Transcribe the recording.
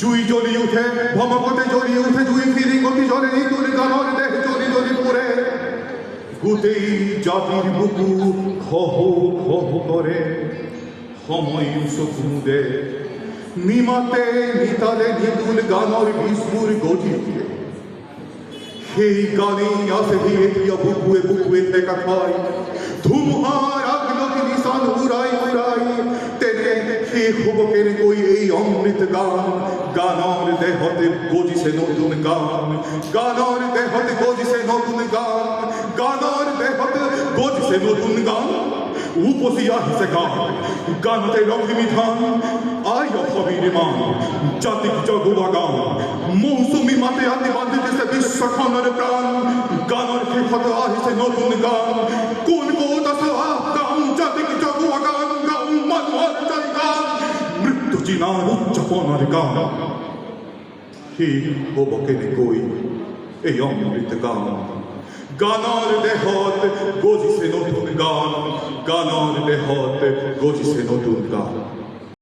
জুই জ্বলি উঠে ভমকতে জ্বলি উঠে, জুই ফিরি, গতি জলে নিতুর গানর দেহ জ্বলি জ্বলি পড়ে। গুতেই জাতির বুকু খহ খহ করে, সময় সুকুদে নিমাতে নিতালে নিতুল গানর বিস্ফুর গতি। সেই গানেই আসে ধীরে ধীরে বুকুয়ে বুকুয়ে থেকে খাই ধুমহার সে হবকের কই এই অমৃত গান গানর দেহতে গজিছে নতুন গান গানর দেহতে গজিছে নতুন গান গানর দেহতে গজিছে নতুন গান। উপসি আহিছে গান, গানতে লক্ষ্মী ধান আই অসমীর মান, জাতিক জগুয়া গান মৌসুমী মাতে আদি বান্ধিতেছে বিশ্বখনের প্রাণ গানের শেষত আহিছে নতুন গান মৃত্যু চিনাৰ উদযাপনৰ গান সি হ'ব কেনেকৈ এই অমৃত গান গানৰ দেহত গজিছে নতুন গান গানৰ দেহত গজিছে নতুন গান